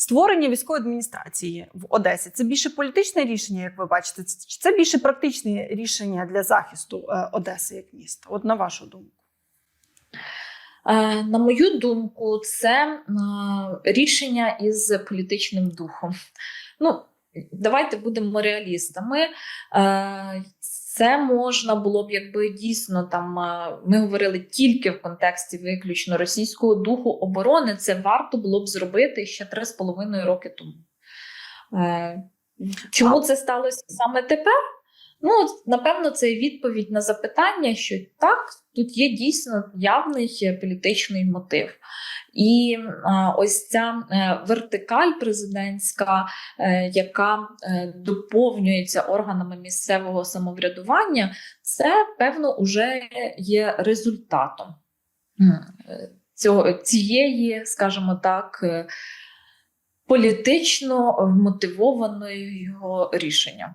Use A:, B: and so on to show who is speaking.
A: Створення військової адміністрації в Одесі це більше політичне рішення, як ви бачите, чи це більше практичне рішення для захисту е, Одеси як міста? От на вашу думку.
B: Е, На мою думку, це е, рішення із політичним духом. Ну, давайте будемо реалістами. Це можна було б, якби дійсно там ми говорили тільки в контексті виключно російського духу оборони. Це варто було б зробити ще три з половиною роки тому. Е, Чому це сталося саме тепер? Ну, напевно, це відповідь на запитання, що так, тут є дійсно явний політичний мотив. І ось ця е, вертикаль президентська, е, яка е, доповнюється органами місцевого самоврядування, це певно вже є результатом цього, цієї, скажімо так, політично вмотивованого рішення.